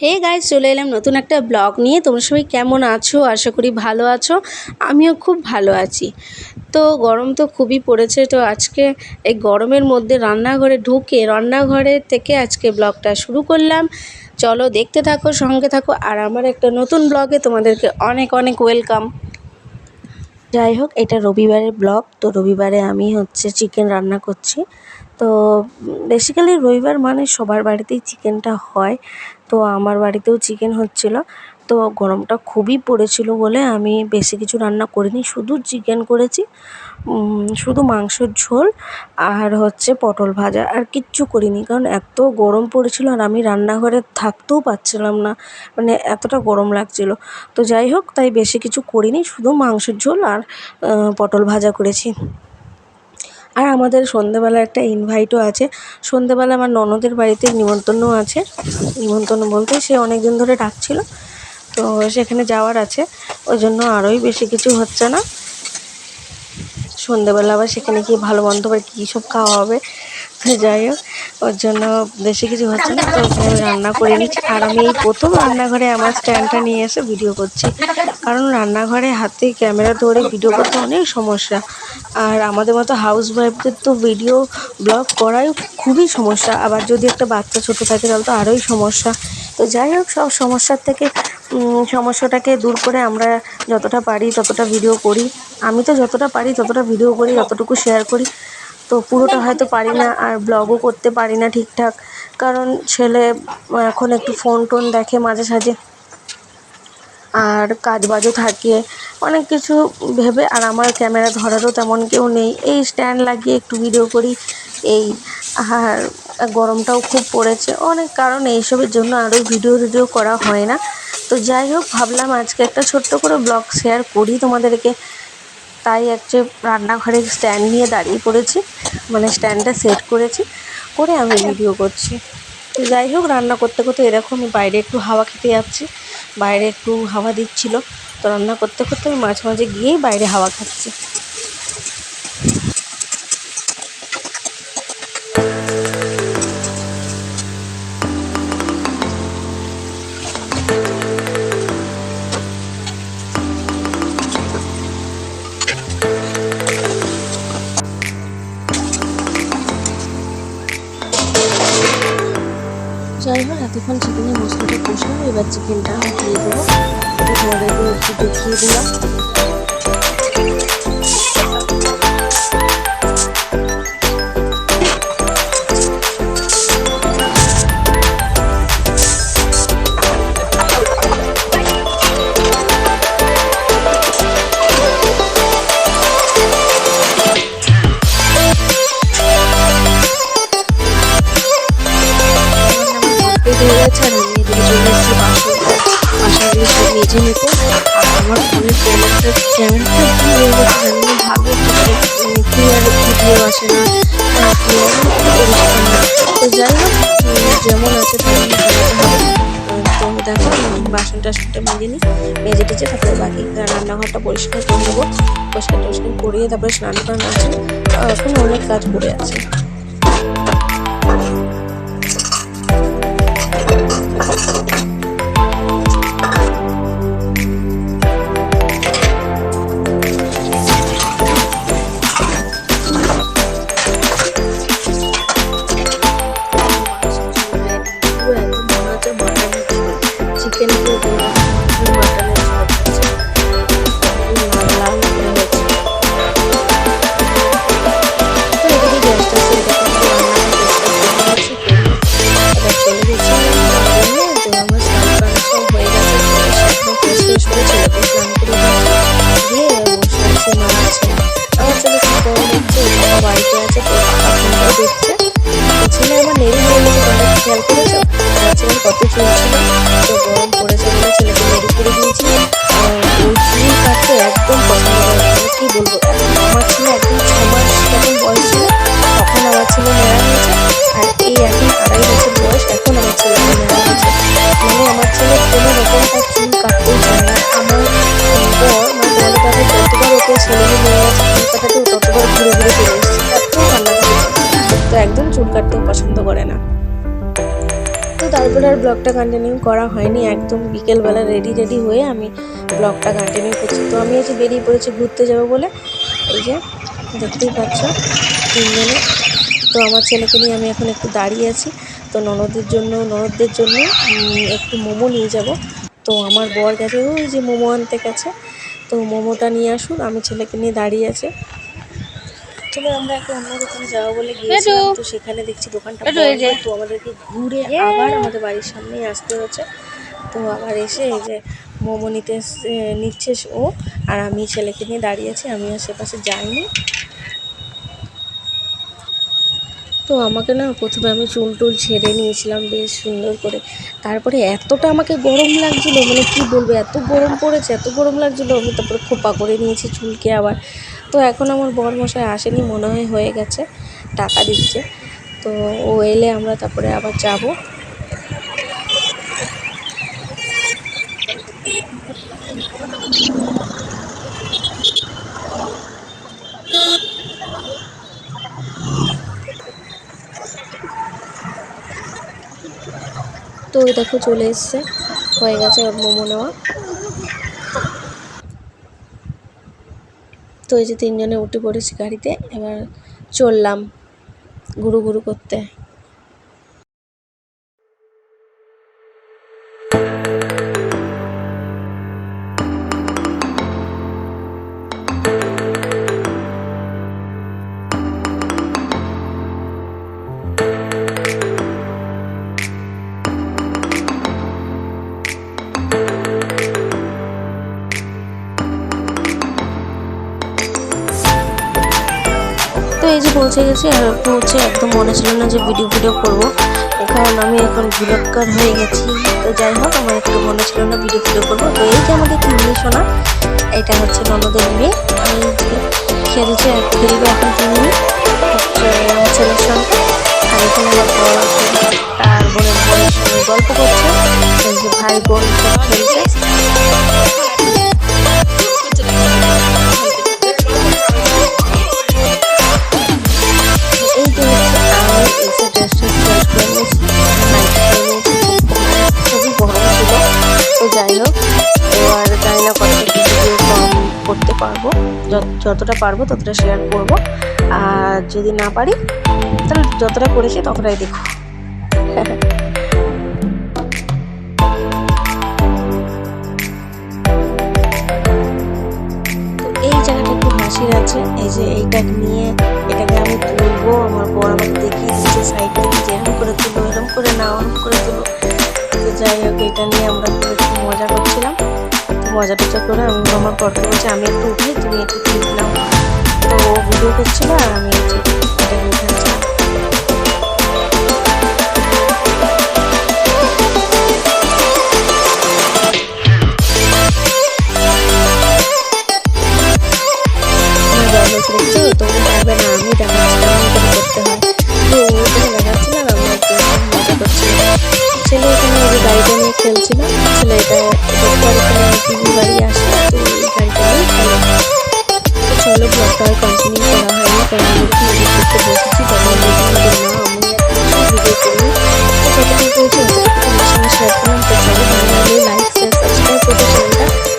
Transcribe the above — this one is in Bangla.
হে গাইজ চলে এলাম নতুন একটা ব্লগ নিয়ে। তোমরা সবাই কেমন আছো? আশা করি ভালো আছো। আমিও খুব ভালো আছি। তো গরম তো খুবই পড়েছে। তো আজকে এই গরমের মধ্যে রান্নাঘরে ঢুকে রান্নাঘরে থেকে আজকে ব্লগটা শুরু করলাম। চলো দেখতে থাকো, সঙ্গে থাকো। আর আমার একটা নতুন ব্লগে তোমাদেরকে অনেক অনেক ওয়েলকাম যাই হোক, এটা রবিবারের ব্লগ তো রবিবারে আমি হচ্ছে চিকেন রান্না করছি। তো বেসিক্যালি রবিবার মানে সবার বাড়িতেই চিকেনটা হয়। তো আমার বাড়িতেও চিকেন হচ্ছিল। তো গরমটা খুবই পড়েছিল বলে আমি বেশি কিছু রান্না করিনি, শুধু চিকেন করেছি। শুধু মাংসের ঝোল আর হচ্ছে পটল ভাজা আর কিচ্ছু করিনি, কারণ এত গরম পড়েছিল আর আমি রান্নাঘরে থাকতেও পারছিলাম না মানে এতটা গরম লাগছিল। তো যাই হোক, তাই বেশি কিছু করিনি, শুধু মাংসের ঝোল আর পটল ভাজা করেছি। আর আমাদের সন্ধেবেলা একটা ইনভাইটও আছে। সন্ধেবেলা আমার ননদের বাড়িতে নিমন্ত্রণও আছে। নিমন্ত্রণ বলতে সে অনেক দিন ধরে ডাকছিল, তো সেখানে যাওয়ার আছে। ওই জন্য আরোই বেশি কিছু হচ্ছে না। সন্ধেবেলা আবার সেখানে গিয়ে ভালো মন্দ আবার কী সব খাওয়া হবে যাই হোক, ওর জন্য বেশি কিছু হচ্ছে না। তো রান্না করে নিচ্ছি আর আমি এই প্রথম রান্নাঘরে আমার স্ট্যান্ডটা নিয়ে এসে ভিডিও করছি। কারণ রান্নাঘরে হাতে ক্যামেরা ধরে ভিডিও করতে অনেক সমস্যা। আর আমাদের মতো হাউস ওয়াইফদের তো ভিডিও ব্লগ করাই খুবই সমস্যা। আবার যদি একটা বাচ্চা ছোটো থাকে তাহলে তো আরোই সমস্যা। তো যাই হোক, সব সমস্যার থেকে সমস্যাটাকে দূর করে আমরা যতটা পারি ততটা ভিডিও করি। আমি তো যতটা পারি ততটা ভিডিও করি, যতটুকু শেয়ার করি। তো পুরোটা হয়তো পারি না আর ব্লগও করতে পারি না ঠিকঠাক। কারণ ছেলে এখন একটু ফোন টোন দেখে মাঝে সাঝে আর কাজ বাজও থাকে, অনেক কিছু ভেবে, আর আমার ক্যামেরা ধরারও তেমন কেউ নেই। এই স্ট্যান্ড লাগিয়ে একটু ভিডিও করি। এই, আর গরমটাও খুব পড়েছে। অনেক কারণ এইসবের জন্য আরও ভিডিও টিডিও করা হয় না। তো যাই হোক, ভাবলাম আজকে একটা ছোট্ট করে ব্লগ শেয়ার করি তোমাদেরকে। তাই একটা রান্নাঘরে স্ট্যান্ড নিয়ে দাঁড়িয়ে পড়েছি। মানে স্ট্যান্ডটা সেট করেছি। করে আমি ভিডিও করছি। তো যাই হোক, রান্না করতে করতে এরকম বাইরে একটু হাওয়া খেতে যাচ্ছি। বাইরে একটু হাওয়া দিচ্ছিল। তো রান্না করতে করতে আমি মাঝে মাঝে গিয়েই বাইরে হাওয়া খাচ্ছি। হোক চিকেনের মশলাটা কষলাম এবার চিকেনটা দিয়ে দেবো। দেখিয়ে দিলাম। আমার ক্যামেরাটা কি হয়ে গেছে জানি না ভালো ক্লিয়ার ভিডিও আসে না তো যাই হোক যেমন আছে তেমন তো দেখো বাসন টাসনটা মেজে নিই মেজে টেজে তারপরে বাকি রান্নাঘরটা পরিষ্কার করে নেব পরিষ্কার টরিষ্কার করিয়ে তারপরে স্নান টান আছে এখন অনেক কাজ পড়ে আছে। তাকে যতবার ওকে ছেলেকে নিয়ে কাটাতে ততবার ঘুরে ঘুরে চলে তো একদম চুল কাটতেও পছন্দ করে না। তো তারপরে আর ব্লগটা কন্টিনিউ করা হয়নি। একদম বিকেলবেলা রেডি রেডি হয়ে আমি ব্লগটা কন্টিনিউ করছি। তো আমি এই যে বেরিয়ে পড়েছি ঘুরতে যাব বলে, এই যে দেখতেই পাচ্ছ তিনজনে। তো আমার ছেলেকে নিয়ে আমি এখন একটু দাঁড়িয়ে আছি। তো ননদের জন্য, ননদদের জন্য একটু মোমো নিয়ে যাব। তো আমার বর গেছে, ওই যে মোমো আনতে গেছে। তো মোমোটা নিয়ে আসুন আমি ছেলেকে নিয়ে দাঁড়িয়ে আছে। তবে আমরা একটা অন্য দোকানে যাব বলে গিয়েছিলাম তো সেখানে দেখছি দোকানটা বন্ধ তো আমাদেরকে ঘুরে আবার আমাদের বাড়ির সামনেই আসতে হচ্ছে তো আবার এসে এই যে মোমো নিতে এসে- নিচ্ছে ও আর আমি ছেলেকে নিয়ে দাঁড়িয়ে আছি আমি আর সেপাশে যাইনি। তো আমাকে না প্রথমে আমি চুল টুল ছেড়ে নিয়েছিলাম বেশ সুন্দর করে। তারপরে এতটা আমাকে গরম লাগছিল মানে কি বলব, এত গরম পড়েছে, এত গরম লাগছিল, আমি তারপরে খোপা করে নিয়েছি চুলকে আবার। তো এখন আমার বর মশাই আসেনি, মনে হয় হয়ে গেছে, টাকা দিচ্ছে। তো ও এলে আমরা তারপরে আবার যাব। তো দেখো চলে এসছে। হয়ে গেছে ওর মোমো নেওয়া। তো এই যে তিনজনে উঠে পড়েছি গাড়িতে, এবার চললাম ঘুরু ঘুরু করতে। পৌঁছে গেছি আর হচ্ছে একদম মনে ছিল না যে ভিডিও ভিডিও করব। কারণ আমি এখন ব্লগার হয়ে গেছি। তো যাই হোক, আমার একটু মনে ছিল না ভিডিও ভিডিও করব। তো এই যে আমাদের মেয়ে শোনা এটা হচ্ছে ননদের মেয়ে। খেলছে খেলবে এখন তিনি ছেলের সঙ্গে। আর এখানে তার বোনের বোনের সঙ্গে গল্প করছে। ভাই বোন সব খেলছে। তো যাই হোক, এবার জানি না কতটা কি কম করতে পারব। যত- যতটা পারব ততটা শেয়ার করব। আর যদি না পারি, তাহলে যতটা করেছি ততটাই দেখো। এই জায়গাটা একটু হাসির আছে। এই যে এইটা নিয়ে এটাকে আমি তুলবো, আমার বর আমাকে দেখিয়ে দিচ্ছে সাইড থেকে যে এরকম করে তুলো এরকম করে না ওরকম করে তুলো তো যাই হোক, এটা নিয়ে আমরা একটু মজা করছিলাম। একটু মজা টজা করে আমি আমার পরকে বলছি আমি একটু উঠি তুমি একটু ক্লিপ তো ও ভিডিও করছিল আর আমি তো করতে হয়। গাড়িটা নিয়ে খেলছিলাম। চলো ব্লগটা কন্টিনিউ করা হয়নি, কারণ আমি একটু বসেছি ভিডিও করি তো চলো ভালো লাগলে লাইক শেয়ার সাবস্ক্রাইব করতে চ্যানেলটা।